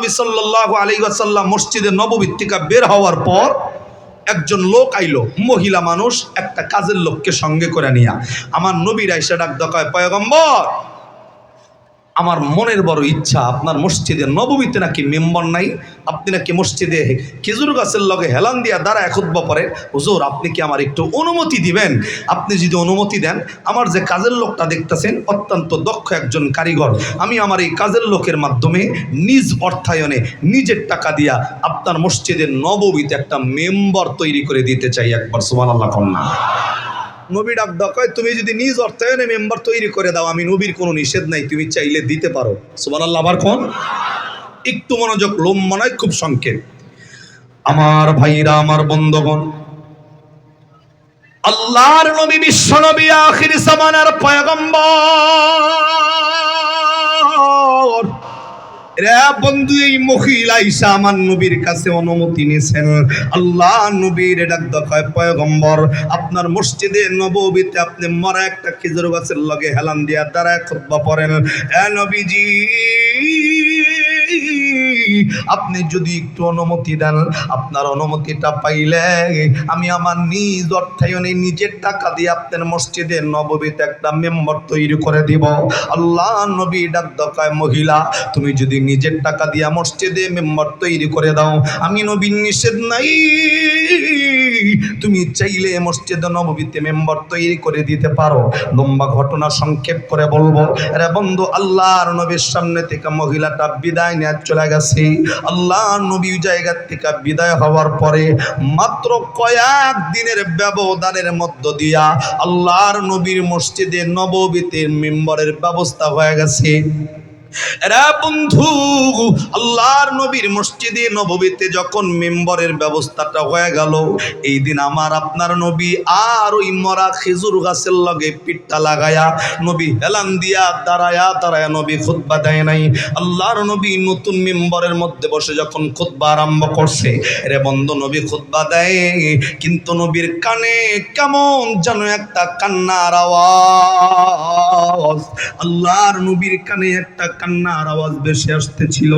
নবী সাল্লাহ আলী মসজিদে নববৃত্তিকা বের হওয়ার পর একজন লোক আইলো, মহিলা মানুষ, একটা কাজের লোককে সঙ্গে করে নিয়া। আমার নবীর আইসা ডাক দকায় পয়গম্বর আমার মনের বড় ইচ্ছা, আপনার মসজিদে নবমীতে নাকি মেম্বার নাই, আপনি নাকি মসজিদে খেজুর গাছের লগে হেলান দিয়া দ্বারা একত্ব পরে। হুজুর, আপনি কি আমার একটু অনুমতি দিবেন? আপনি যদি অনুমতি দেন, আমার যে কাজের লোকটা দেখতেছেন, অত্যন্ত দক্ষ একজন কারিগর, আমি আমার এই কাজের লোকের মাধ্যমে নিজ অর্থায়নে নিজের টাকা দিয়া আপনার মসজিদের নবমীতে একটা মেম্বার তৈরি করে দিতে চাই একবার সুমান আল্লাহ কন্যা। নবী ডাক ডাকায় তুমি যদি নিজ অর্থায়নে মেম্বার তৈরি করে দাও, আমি নবীর কোনো নিষেধ নাই, তুমি চাইলে দিতে পারো। সুমান আল্লাহ আবার কোন? একটু মনোযোগ, লোম মনায় খুব সংক্ষেপ। আমার ভাইরা, আমার বন্ধগণ, আল্লাহর নবী বিশ্ব নবী, আখির জামানার পয়গম্বর বন্ধু, এই আমার নবীর কাছে অনুমতি আল্লাহ দেখায় আপনার মসজিদে নববীতে আপনি মরা একটা খেজুর গাছের লগে হেলান দিয়া দাঁড়ায় খুতবা পড়েন। এ আপনি যদি একটু অনুমতি দেন, আপনার অনুমতিটা পাইলে আমি আমার নিজ অর্থায়নে নিজের টাকা দিয়ে আপনার মসজিদে নববীতে একটা মেম্বার তৈরি করে দিব। আল্লাহ নবী ডাক দকায় মহিলা, তুমি যদি নিজের টাকা দিয়ে মসজিদে মেম্বার তৈরি করে দাও, আমি নবীন নিষেধ নাই। তুমি চাইলে মসজিদে নববীতে মেম্বার তৈরি করে দিতে পারো। লম্বা ঘটনা সংক্ষেপ করে বলব। রে বন্ধু, আল্লাহর নবীর সামনে থেকে মহিলাটা বিদায় নিয়ে চলে গেছে। আল্লাহ নবী জায়গা থেকে বিদায় হওয়ার পরে মাত্র কয়েক দিনের ব্যবধানের মধ্য দিয়া আল্লাহর নবীর মসজিদে নববীতে মেম্বরের ব্যবস্থা হয়ে গেছে। এরা বন্ধু আল্লাহর নবীর মসজিদে নববীতে যখন মেম্বরের ব্যবস্থাটা হয়ে গেল, এই দিন আমার আপনার নবী আর ওই মরা খেজুর গাছের লগে পিঠটা লাগায়া, নবী হেলান দিয়া দাঁড়ায়া দাঁড়ায়া নবী খুতবা দেয় নাই। আল্লাহর নবী নতুন মেম্বরের মধ্যে বসে যখন খুতবা আরম্ভ করছে রে বন্ধু নবী খুতবা দেয়, কিন্তু নবীর কানে কেমন যেন একটা কান্নার আওয়াজ। আল্লাহর নবীর কানে একটা কান্নার আওয়াজ বেশি আসতেছিল।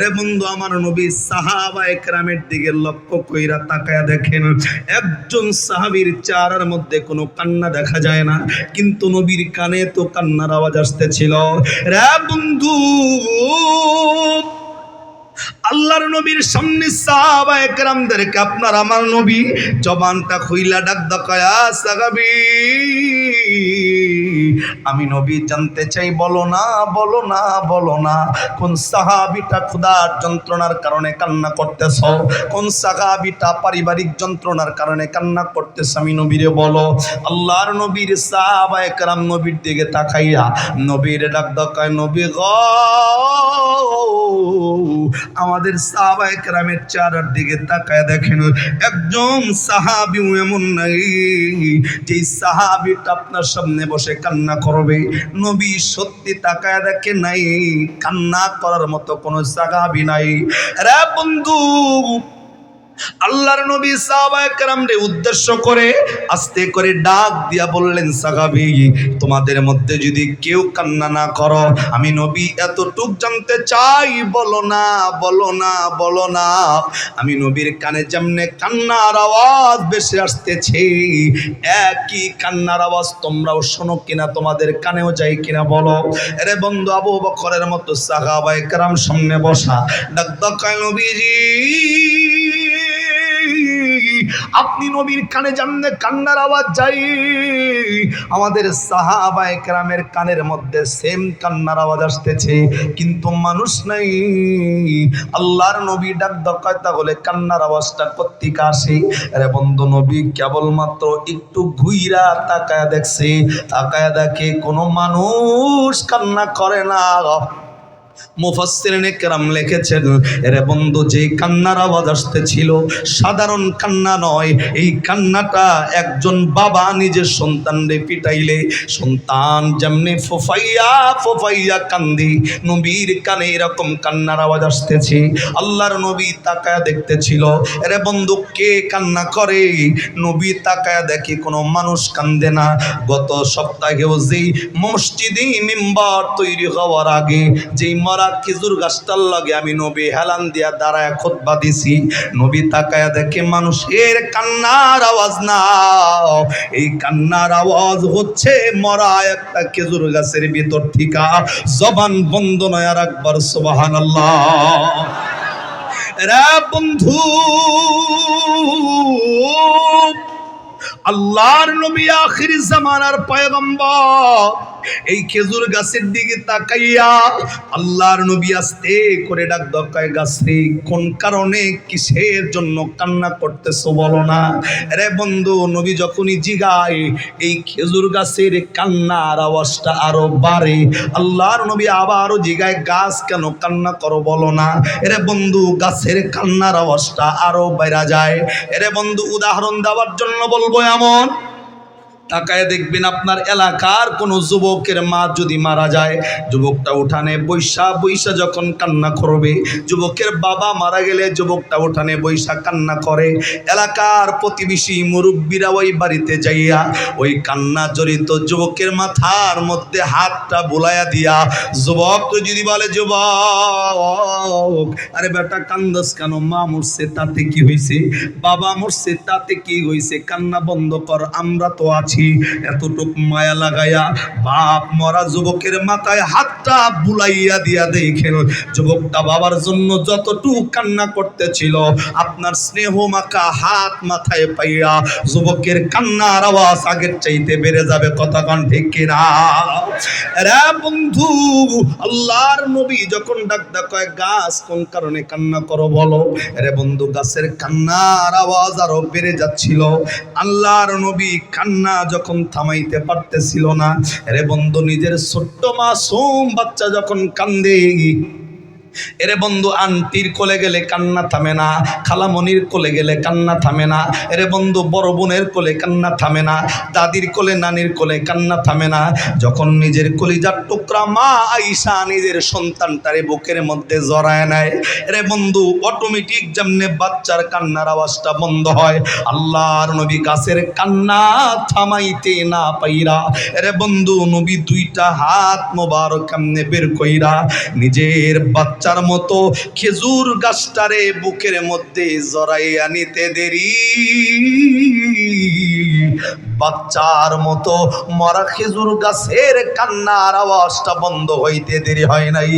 রে বন্ধু, আমার নবী সাহাবা একরামের দিকে লক্ষ্য কইরা তাকায়া দেখেন, একজন সাহাবীর চারার মধ্যে কোনো কান্না দেখা যায় না, কিন্তু নবীর কানে তো কান্নার আওয়াজ আসতেছিল। রে বন্ধু আল্লাহর নবীর সামনে সাহাবা একরামদেরকে, আপনার আমার নবী জবানটা খুইলা ডাক দকায়া সাগাবি আমি নবী জানতে চাই, বলো না বলো না বলো না। কোন সাহাবিটা ক্ষুধার যন্ত্রণার কারণে কান্না করতেছ? কোন সাহাবিটা পারিবারিক যন্ত্রণার কারণে কান্না করতেছ? আমি নবীরে বলো, আল্লাহর নবীর সাহাবা একরাম নবীর দিকে তাকাইয়া, নবীর ডাক দকায় নবী গ আমাদের সাহাবা একরামের চারার দিকে তাকায় দেখেন, একজন সাহাবিও এমন নাই যে সাহাবিটা আপনার সামনে বসে কান্না করবে। নবী সত্যি তাকায় দেখে নাই, কান্না করার মতো কোনো সাহাবি নাই। রে বন্ধু আল্লাহর নবী সাহাবায়ে উদ্দেশ্য করে, আস্তে করে ডাক দিয়া বললেন, সাহাবী, তোমাদের মধ্যে যদি কেউ কান্না না করো, আমি নবী এতটুক জানতে চাই, বলো না বলো না বলো না। আমি নবীর কানে যেমনে কান্নার আওয়াজ বেশি আসতেছে, একই কান্নার আওয়াজ তোমরাও শোনো কিনা, তোমাদের কানেও যাই কিনা বলো। আরে বন্ধু আবু বকরের মতো সাহাবায়ে কেরাম সামনে বসা ডাক দকায় নবীজি। আপনি নবীর কানে জানলে কান্নার আওয়াজ যাই আমাদের সাহাবা একরামের কানের মধ্যে সেম কান্নার আওয়াজ আসতেছে। কিন্তু মানুষ নাই। আল্লাহর নবী ডাক দরকার তাহলে কান্নার আওয়াজটা কর্তিকা আসে। আরে বন্ধু নবী, কেবলমাত্র একটু ঘুইরা তাকায় দেখছে। তাকায় দেখে কোনো মানুষ কান্না করে না। মুফাসসিরিনে কেরাম লিখেছেন, এরে বন্ধু যে কান্নার আওয়াজ আসতেছিল, সাধারণ কান্না নয়। এই কান্নাটা একজন বাবা নিজের সন্তানরে পিটাইলে, সন্তান যেমনি ফোফাইয়া ফোফাইয়া কান্দি, নবীর কানে এরকম কান্নার আওয়াজ আসতেছে। আল্লাহর নবী তাকায়া দেখতেছিল, এরে বন্ধু, কে কান্না করে? নবী তাকায়া দেখি কোনো মানুষ কান্দে না। গত সপ্তাহেও যেই মসজিদে মেম্বার তৈরি হওয়ার আগে, যেই মরা খেজুর গাছটার লগে আমি নবী হেলান দিয়া দাঁড়ায় খোদবা দিছি। নবী তাকায়া দেখে মানুষের কান্নার আওয়াজ না এই কান্নার আওয়াজ হচ্ছে মরা একটা খেজুর গাছের ভিতর থিকা। জবান বন্ধ নয় আর একবার সুবাহান বন্ধু আল্লাহর নবী আখির জামানার পয়গম্বর। এই খেজুর গাছের দিকে তাকাইয়া আল্লাহর নবী আস্তে করে ডাক দরকার গাছে কোন কারণে কিসের জন্য কান্না করতেছো বলো না? রে বন্ধু, নবী যখনই জিগায়, এই খেজুর গাছের কান্নার আওয়াজটা আরও বাড়ে। আল্লাহর নবী আবারও জিগায়, গাছ কেন কান্না করো বলো না? এরে বন্ধু, গাছের কান্নার আওয়াজটা আরও বেড়া যায়। এরে বন্ধু, উদাহরণ দেওয়ার জন্য বলব এমন তাকায় দেখবেন আপনার এলাকার কোনো যুবকের মা যদি মারা যায়, যুবকটা উঠানে বৈশা বৈশা যখন কান্না করবে, যুবকের বাবা মারা গেলে যুবকটা উঠানে বৈশা কান্না করে। এলাকার প্রতিবেশী মুরব্বীরা ওই বাড়িতে যাইয়া ওই কান্না জড়িত যুবকের মাথার মধ্যে হাতটা বুলাইয়া দিয়া, যুবক তো যদি বলে যুবক, আরে বেটা কান্দস কেন? মা মরছে, তাতে কি হয়েছে বাবা মরছে, তাতে কি হয়েছে কান্না বন্ধ কর, আমরা তো আছি। এতটুক মায়া লাগাইয়া বাপ মরা যুবকের মাথায় হাতটা বুলাইয়া দিয়া দেখেন, যুবকটা বাবার জন্য যতটুক কান্না করতেছিল, আপনার স্নেহ মাখা হাত মাথায় পাইয়া যুবকের কান্নার আওয়াজ আগের চাইতে বেড়ে যাবে কতক্ষণ ঠিক কিনা? রে বন্ধু, আল্লাহর নবী যখন ডাক ডাকায়, গাছ কোন কারণে কান্না করো বলো? রে বন্ধু, গাছের কান্নার আওয়াজ আরও বেড়ে যাচ্ছিল, আল্লাহর নবী কান্না যখন থামাইতে পারতেছিল না রে বন্ধু নিজের ছোট্ট মাসুম বাচ্চা যখন কান্দে এরে বন্ধু, আন্টির কোলে গেলে কান্না থামে না, খালামনির কোলে গেলে কান্না থামে না। এরে বন্ধু, বড় বোনের কোলে কান্না থামে না, দাদির কোলে নানির কোলে কান্না থামে না। যখন নিজের কলিজার টুকরা মা আইসা নিজের সন্তানটারে বুকের মধ্যে জড়ায় নেয়, এরে বন্ধু অটোমেটিক যেমনে বাচ্চার কান্নার আওয়াজটা বন্ধ হয়, আল্লাহর নবী গাছের কান্না থামাইতে না পাইরা, এরে বন্ধু, নবী দুইটা হাত মোবারক কেমনে বের কইরা, নিজের বাচ্চার মতো খেজুর গাছটারে বুকের মধ্যে জড়াইয়া নিতে দেরি। বাচ্চার মতো মরা খেজুর গাছের কান্নার আওয়াজটা বন্ধ হইতে দেরি হয় নাই।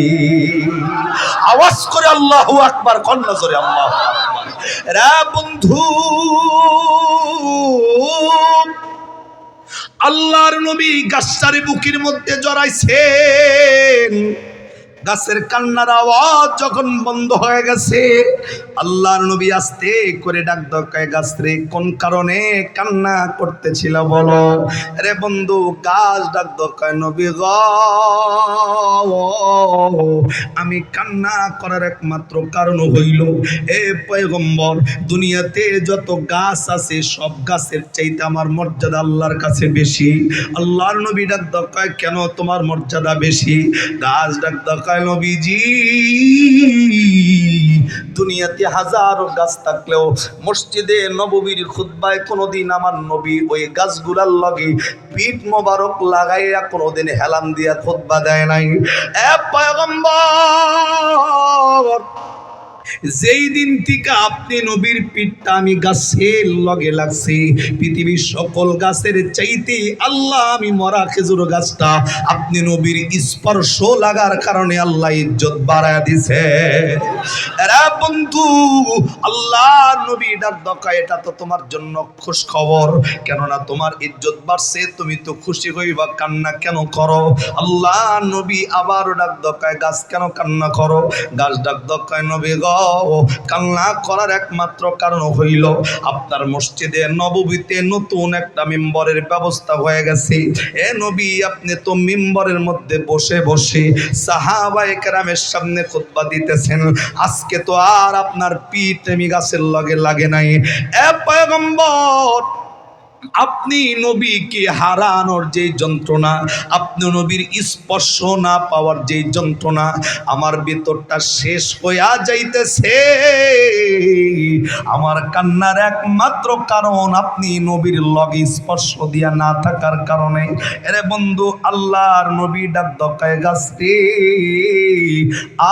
আওয়াজ করে আল্লাহ আকবার, কন্যা করে আল্লাহ রা বন্ধু, আল্লাহর নবী গাছটারে বুকের মধ্যে জড়াইছেন। গাছের কান্নার আওয়াজ যখন বন্ধ হয়ে গেছে, আল্লাহর নবী আসতে করে ডাক দরকায় গাছ রে, কোন কারণে কান্না করতেছিল বলো? রে বন্ধু, গাছ ডাক দরকায় নবী গ, আমি কান্না করার একমাত্র কারণ হইল, এ পয়গম্বর, দুনিয়াতে যত গাছ আছে, সব গাছের চাইতে আমার মর্যাদা আল্লাহর কাছে বেশি। আল্লাহর নবী ডাক দরকায় কেন তোমার মর্যাদা বেশি? গাছ ডাক দরকায় নবীজি। দুনিয়াতে হাজারো গাছ থাকলেও মসজিদে নববীর খুদ্বায় কোনোদিন আমার নবী ওই গাছগুলার লগে পিঠ মোবারক লাগাইয়া কোনোদিন হেলান দিয়া খুদ্বা দেয় নাই। এ পয়গম্বর! যেই দিন থেকে আপনি নবীর পিঠটা আমি গাছের লগে লাগছি, পৃথিবীর সকল গাছের চাইতে আল্লাহ আমি মরা খেজুর গাছটা আপনি নবীর স্পর্শ লাগার কারণে আল্লাহ ইজ্জত বাড়ায় দিছে। বন্ধু, আল্লাহ নবী ডাক এটা তো তোমার জন্য খুশ খবর। কেননা তোমার ইজ্জত বাড়ছে, তুমি তো খুশি হইবা, কান্না কেন করো? আল্লাহ নবী আবার ডাক দকায়, গাছ কেন কান্না করো? গাছ ডাক দকায়, নবী গ কান্না করার একমাত্র কারণ হইল আপনার মসজিদে নববীতে নতুন একটা মেম্বরের ব্যবস্থা হয়ে গেছে। এ নবী, আপনি তো মেম্বরের মধ্যে বসে বসে সাহাবায়ে কেরামের সামনে খুতবা দিতেছেন। আজকে তো আর আপনার পিঠ গাছের লগে লাগে নাই। এ পয়গম্বর আপনি নবীকে হারানোর যে যন্ত্রণা, আপনি নবীর স্পর্শ না পাওয়ার যে যন্ত্রণা, আমার ভেতরটা শেষ হইয়া যাইতেছে। আমার কান্নার একমাত্র কারণ আপনি নবীর লগে স্পর্শ দিয়া না থাকার কারণে। এরে বন্ধু, আল্লাহর নবী ডাক দকায় গাছ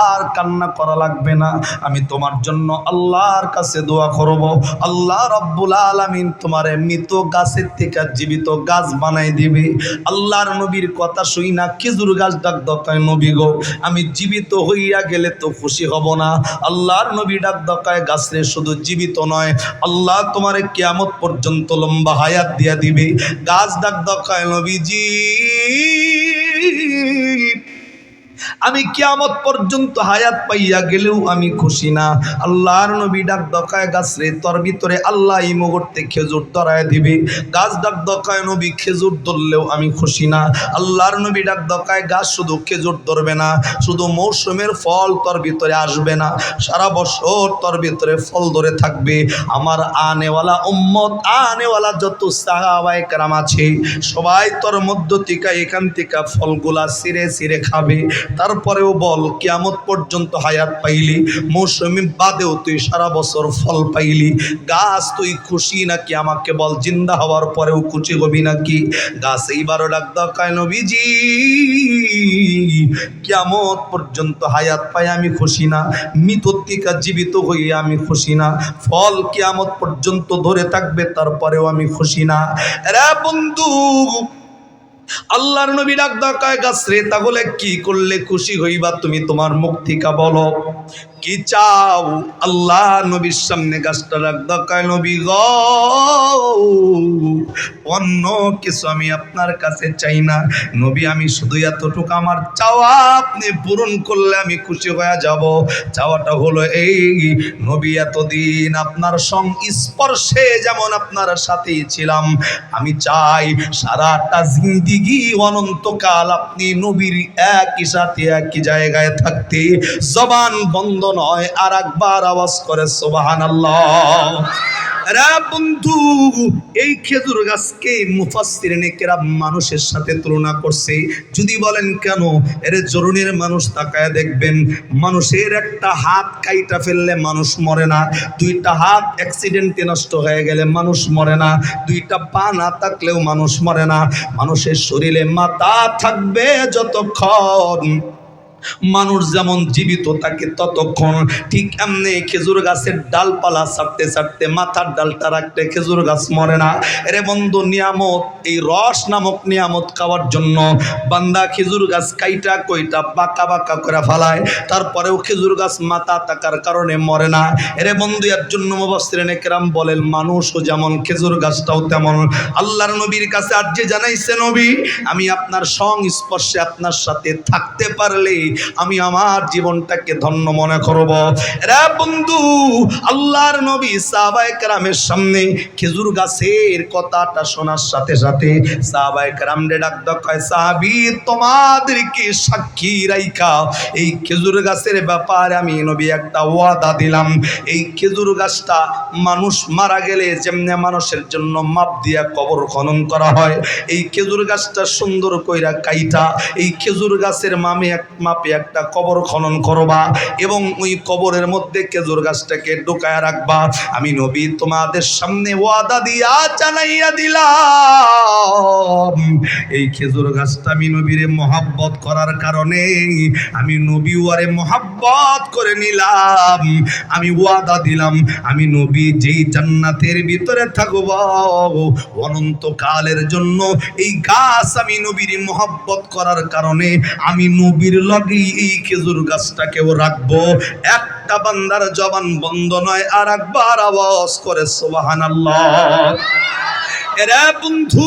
আর কান্না করা লাগবে না। আমি তোমার জন্য আল্লাহর কাছে দোয়া করব। আল্লাহ রব্বুল আলামিন তোমার মৃত গাছের থেকে জীবিত গাছ বানাই দিবে। আল্লাহর নবীর কথা শুই না, খেজুর গাছ ডাক দকায় নবী গো, আমি জীবিত হইয়া গেলে তো খুশি হব না। আল্লাহর নবী ডাক দকায় গাছরে শুধু জীবিত নয়, আল্লাহ তোমার কেয়ামত পর্যন্ত লম্বা হায়াত দিয়া দিবে। গাছ ডাক দকায় নবীজি আমি কিয়ামত পর্যন্ত হায়াত পাইয়া গেলেও আমি খুশি না। আল্লাহর নবী ডাক দকায় গাছ রে তোর ভিতরে আল্লাহ এই মুহূর্তে খেজুর ধরায় দিবে। গাছ ডাক দকায় নবী খেজুর ধরলেও আমি খুশি না। আল্লাহর নবী ডাক দকায় গাছ শুধু খেজুর ধরবে না, শুধু মৌসুমের ফল তোর ভিতরে আসবে না। সারা বছর তোর ভিতরে ফল ধরে থাকবে। আমার আনেওয়ালা উম্মত, আনেওয়ালা যত সাহাবাই কারাম আছে, সবাই তোর মধ্য থেকে এখান থেকে ফলগুলা সিরে সিরে খাবে। তারপরেও বল, কিয়ামত পর্যন্ত হায়াত পাইলি, মৌসুমি বাদেও তুই সারা বছর ফল পাইলি। গাছ, তুই খুশি নাকি? আমাকে বল, জিন্দা হওয়ার পরেও খুশি হবি নাকি? গাছ এইবারও ডাক দকায় নবীজি, কিয়ামত পর্যন্ত হায়াত পাই আমি খুশি না মৃতত্বিকা জীবিত হয়ে আমি খুশি না। ফল কিয়ামত পর্যন্ত ধরে থাকবে, তারপরেও আমি খুশি না। রে বন্ধু আল্লাহর নবী ডাক দকায় গাছ রে তাহলে কি করলে খুশি হইবা তুমি তোমার মুখ থেকে বলো? কি চাও? আল্লাহ নবীর সামনে গাছটা রাখ দকায় নবী গ, অন্য কিছু আমি আপনার কাছে চাই না। নবী, আমি শুধু এতটুকু আমার চাওয়া। আপনি পূরণ করলে আমি খুশি হয়ে যাব। চাওয়াটা হলো এই, নবী, এতদিন আপনার সংস্পর্শে যেমন আপনার সাথেই ছিলাম, আমি চাই সারাটা জিন্দিগি অনন্তকাল আপনি নবীর একই সাথে একই জায়গায় থাকতে জবান বন্ধ নয় আর একবার আওয়াজ করে সোবাহান আল্লাহ রা বন্ধু, এই খেজুর গাছকে মুফাসসির নেকেরা মানুষের সাথে তুলনা করছে। যদি বলেন কেন? এর জরুনের মানুষ তাকায় দেখবেন, মানুষের একটা হাত কাইটা ফেললে মানুষ মরে না, দুইটা হাত অ্যাক্সিডেন্টে নষ্ট হয়ে গেলে মানুষ মরে না, দুইটা পা না থাকলেও মানুষ মরে না। মানুষের শরীরে মাথা থাকবে যতক্ষণ মানুষ যেমন জীবিত থাকে ততক্ষণ ঠিক এমনি খেজুর গাছের ডালপালা ছাড়তে ছাড়তে মাথার ডালটা রাখতে খেজুর গাছ মরে না। এরে বন্ধু, নিয়ামত, এই রস নামক নিয়ামত খাওয়ার জন্য বান্দা খেজুর গাছ কাইটা কইটা বাঁকা বাঁকা করে ফেলায়, তারপরেও খেজুর গাছ মাথা থাকার কারণে মরে না। এরে বন্ধু, এর জন্য মুবাসসিরিনে কেরাম বলেন, মানুষও যেমন খেজুর গাছটাও তেমন। আল্লাহর নবীর কাছে আর যে জানাইছে নবী, আমি আপনার সংস্পর্শে আপনার সাথে থাকতে পারলে আমি আমার জীবনটাকে ধন্য মনে করব। রে বন্ধু, আল্লাহর নবী সাহাবায়ে কেরামের সামনে খেজুর গাছের কথাটা শোনার সাথে সাথে সাহাবায়ে কেরাম রে ডাক দকায় সাহাবী, তোমাদেরকে সাক্ষী রাইখা, এই খেজুর গাছের ব্যাপারে আমি নবী একটা ওয়াদা দিলাম। এই খেজুর গাছটা মানুষ মারা গেলে যেমনি মানুষের জন্য মাপ দিয়া কবর খনন করা হয়, এই খেজুর গাছটা সুন্দর কইরা কাইটা, এই খেজুর গাছের মামে এক মাপে একটা কবর খনন করবা এবং ওই কবরের মধ্যে খেজুর গাছটাকে ঢুকায় রাখবা। আমি নবী তোমাদের সামনে ওয়াদা দিয়া জানাইয়া দিলাম। এই খেজুর গাছটা আমি নবীরে মহাব্বত করার কারণে আমি নবী ওয়ারে মহাব্বত করে নিলাম। আমি ওয়াদা দিলাম, আমি নবী যেই জান্নাতের ভিতরে থাকব, অনন্তকালের জন্য এই গাছ আমি নবীর মহাব্বত করার কারণে আমি নবীর লগেই এই খেজুর গাছটাকেও রাখব। একটা বান্দার জবান বন্ধ নয় আর একবার আওয়াজ করে সোবাহান আল্লাহ এরা বন্ধু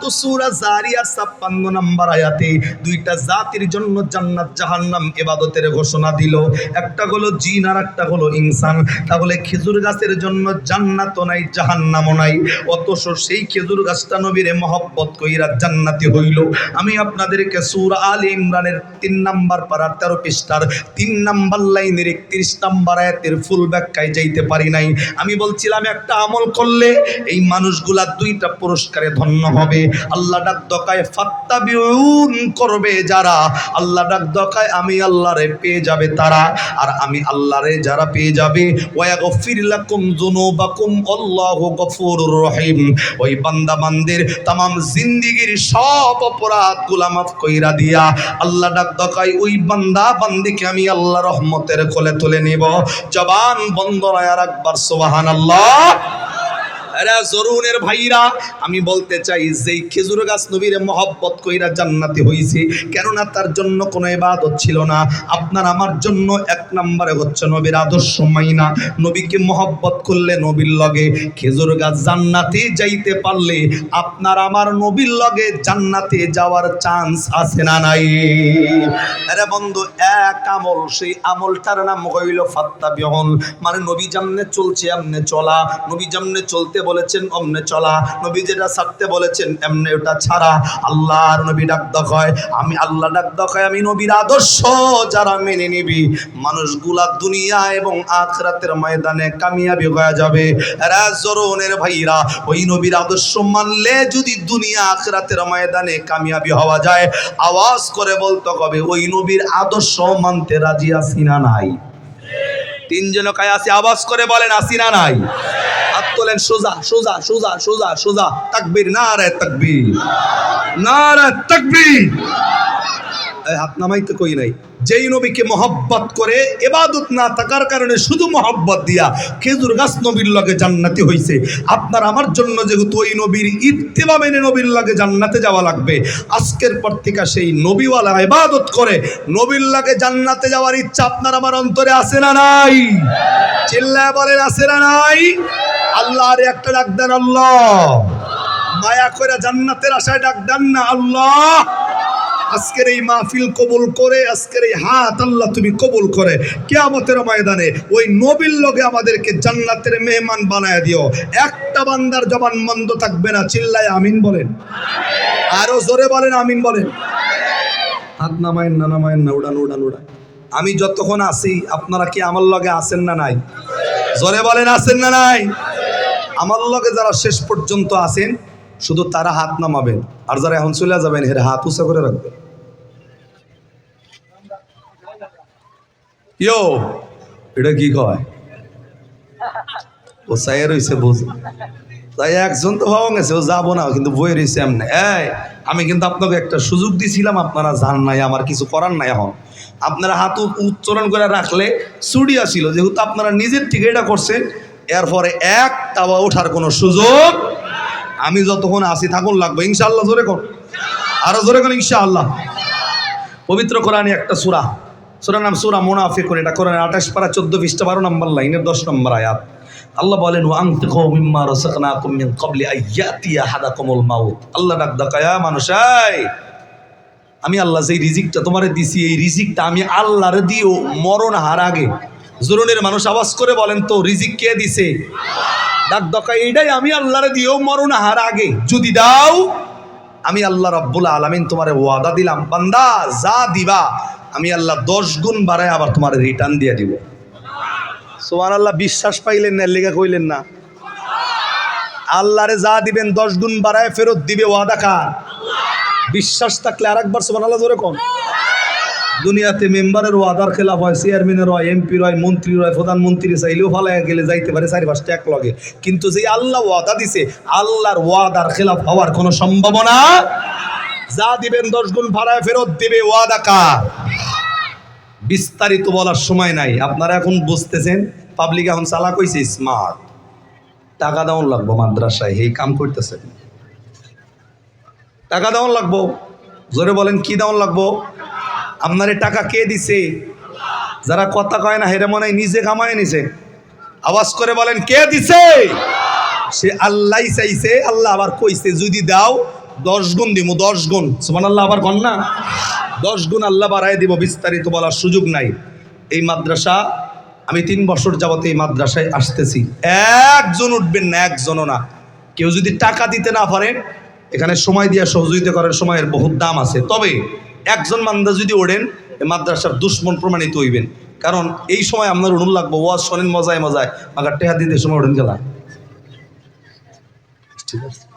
তো সূরা জারিয়া 56 নম্বর আয়াতে দুইটা জাতির জন্য জান্নাত, জাহান্নাম ইবাদতের ঘোষণা দিল। একটা হলো জিন আর একটা হলো ইনসান। তাহলে খেজুর গাছের জন্য জান্নাতও নাই, জাহান্নামও নাই। অথচ সেই খেজুর গাছটা নবীরে মহব্বত কইরা জান্নাতি হইল। আমি আপনাদেরকে সূরা আলী ইমরানের তিন নাম্বার পারার তেরো পৃষ্ঠার তিন নাম্বার লাইনের একত্রিশ নাম্বার আয়াতের ফুল ব্যাখ্যায় যাইতে পারি নাই। আমি বলছিলাম, একটা আমল করলে এই মানুষগুলা দুইটা পুরস্কারে ধন্য হবে। আল্লাহ ডাক দকায় ফাত্তাবিউন করবে যারা। আল্লাহ ডাক দকায় আমি আল্লাহরে পেয়ে যাবে তারা। আর আমি আল্লাহরে যারা পেয়ে যাবে, ওয়াগফির লাকুম যুনুবাকুম, আল্লাহু গফুরুর রহিম। ওই বান্দা বান্দের তামাম জিন্দিগির সব অপরাধগুলা মাফ কইরা দিয়া আল্লাহ ডাক দকাই ওই বান্দা বান্দিকে আমি আল্লাহ রহমতের কোলে তুলে নিব। জবান বন্ধ নয় আর একবার সুবহানাল্লাহ। আরে জরুনের ভাইরা। আমি বলতে চাই যেই খেজুর গাছ নবীর মহব্বত কইরা জান্নাতি হইছে, কেননা তার জন্য কোনো ইবাদত ছিল না। আপনার আমার জন্য এক নম্বরে হচ্ছে নবীর আদর্শ মাইনা। নবীকে মহব্বত করলে নবীর লগে খেজুর গাছ জান্নাতে যাইতে পারলে আপনার আমার নবীর লগে জান্নাতে যাওয়ার চান্স আছে না নাই। আরে বন্ধু, এক আমল, সেই আমলটার নাম হইল ফাত্তা বিহন মানে নবী জামনে চলছে, এমনে চলা। নবী জামনে চলতে বলেছেন অমনে চলা। নবী যেটা ছাড়তে বলেছেন, এমনে ওটা ছাড়া আল্লাহর নবী ডাক দখয়। আমি আল্লাহ ডাক দখয়, আমি নবীর আদর্শ যারা মেনে নিবি। মানুষগুলা দুনিয়া এবং আখরাতের ময়দানে কামিয়াবি হয়ে যাবে। জরনের ভাইরা। ওই নবীর আদর্শ মানলে যদি দুনিয়া আখরাতের ময়দানে কামিয়াবি হওয়া যায়, আওয়াজ করে বলতে হবে, ওই নবীর আদর্শ মানতে রাজি আছি না নাই? তিনজন কায় আছে, আওয়াজ করে বলেন আসি না নাই? তোলেন সোজা সোজা সোজা সোজা সোজা, তাকবীর না রে তাকবীর না রে তাকবীর হাত নামাইতে কই নাই। যেই নবীকে মহব্বত করে এবাদত না থাকার কারণে শুধু মহব্বত দিয়া খেজুর গাছ নবীর লগে জান্নাতি হইছে। আপনার আমার জন্য যেহেতু ওই নবীর ইত্তেবা মেনে নবীর লগে জান্নাতে যাওয়া লাগবে, আজকের পর থেকে সেই নবীওয়ালা ইবাদত করে নবীর লগে জান্নাতে যাওয়ার ইচ্ছা আপনার আমার অন্তরে আছে না নাই? চিল্লায় বলেন, আছে না নাই? আল্লাহর একটা ডাক দেন আল্লাহ। মায়া করে জান্নাতের আশায় ডাক দেন না আল্লাহ। আজকের এই মাহফিল কবুল করে, আজকের এই হাত আল্লাহ তুমি কবুল করে। কেয়ামতের ময়দানে ওই নবীর লগে আমাদেরকে জান্নাতের মেহমান বানায় দিও। একটা বান্দার জবান মন্দ থাকবে না, চিল্লায় আমিন বলেন। আরও জোরে বলেন, আমিন বলেন। হাত নামায়েন না নামায়েন না, উড়ান উড়ান উড়ান। আমি যতক্ষণ আসি আপনারা কি আমার লগে আসেন না নাই? জোরে বলেন আসেন না নাই? আমার লগে যারা শেষ পর্যন্ত আছেন, শুধু তারা হাত নামাবেন। আর যারা এখন চলে যাবেন হের হাত উঁচা করে রাখবেন। ইয়ো, এটা কি কয়? ও সাইয়া রয়েছে বুঝ। তাই একজন তো ভাবা গেছে, ও যাব না, কিন্তু বই রয়েছে এমনি। এই, আমি কিন্তু আপনাকে একটা সুযোগ দিছিলাম, আপনারা জান নাই, আমার কিছু করার নাই এখন। আপনারা হাত উচ্চারণ করে রাখলে চুড়িয়া ছিল, যেহেতু আপনারা নিজের থেকে এটা করছেন এরপরে এক তাওয়া ওঠার কোনো সুযোগ আমি যতক্ষণ আসি থাকুন লাগবে, ইনশাআল্লাহ জোরে কর। আরও জোরে কর ইনশাআল্লাহ। পবিত্র কোরআনে একটা সুরা সুরা নাম সুরা মোনাফিকুন, এটা কোরআনে আঠাশ পারা চোদ্দ পৃষ্ঠা, বারো নম্বর লাইনের দশ নম্বর আয়াত। আল্লাহ বলেন মিম্মা রাযাকনাকুম মিন ক্বাবলি আইয়াতি আহাদাকুমুল মাউত। আল্লাহ ডাক দাকায়া মানুষাই আমি আল্লাহ যেই রিজিকটা তোমারে দিছি, এই রিজিকটা আমি আল্লাহরে দিও, মরণ হার আগে। জরুনের মানুষ আওয়াজ করে বলেন, তো রিজিক কে দিছে? ডাক দকা এইটাই আমি আল্লাহরে দিও মরণ হার আগে। যদি দাও, আমি আল্লাহ রব্বুল আলামিন তোমারে ওয়াদা দিলাম। বান্দা, যা দিবা, আমি আল্লাহ দশ গুণ বাড়ায় আবার তোমার রিটার্ন দিয়ে দিব। সোমান আল্লাহ বিশ্বাস পাইলেন না লেগে কইলেন না। আল্লাহরে যা দিবেন দশ গুণ বাড়ায় ফেরত দিবে ওয়াদা কার? বিশ্বাস থাকলে আর একবার সোমান আল্লাহ জোরে কম দুনিয়াতে মেম্বারের ওয়াদার খেলাফ হয় চেয়ারম্যানের হয় এমপির হয়, মন্ত্রীর হয় প্রধানমন্ত্রী চাইলেও ফালায় গেলে যাইতে পারে চারি পাঁচটা এক লগে। কিন্তু যে আল্লাহ ওয়াদা দিছে, আল্লাহর ওয়াদার খেলাফ হওয়ার কোনো সম্ভাবনা যা দিবেন দশ গুণ ভাড়ায় ফেরত দিবে, ওয়াদা কার? বিস্তারিত বলার সময় নাই। আপনারা এখন বুঝতেছেন পাবলিক এখন চালাক হইছে স্মার্ট টাকা দেওয়ান লাগবো মাদ্রাসায় এই কাম করতেছেন। টাকা দেওয়ান লাগবো। জোরে বলেন, কি দেওয়ান লাগবো? আপনার টাকা কে দিছে? যারা কথা কয় না, হেরে মনে হয় নিজে কামায় নিছে। আওয়াজ করে বলেন, কে দিছে? সে আল্লাহ চাইছে, আল্লাহ আবার কইছে, যদি দাও, দশ গুণ দিব দশ গুণ। সুমান আল্লাহ আবার গণ না? দশ গুণ আল্লাহ বাড়াই দিব, বিস্তারিত বলার সুযোগ নাই। এই মাদ্রাসা, আমি তিন বছর যাবত এই মাদ্রাসায় আসতেছি। একজন উঠবেন না, একজনও না। কেউ যদি টাকা দিতে না পারেন এখানে সময় দিয়ে সহযোগিতা করার সময়ের বহুত দাম আছে। তবে একজন মান্দা যদি ওড়েন মাদ্রাসার দুশ্মন প্রমাণিত হইবেন। কারণ এই সময় আপনার উনুন লাগবো, ওয়াজ শোনেন, মজায় মজায়, মাগার টেহা দিতে সময় ওড়েন গেলা ঠিক আছে?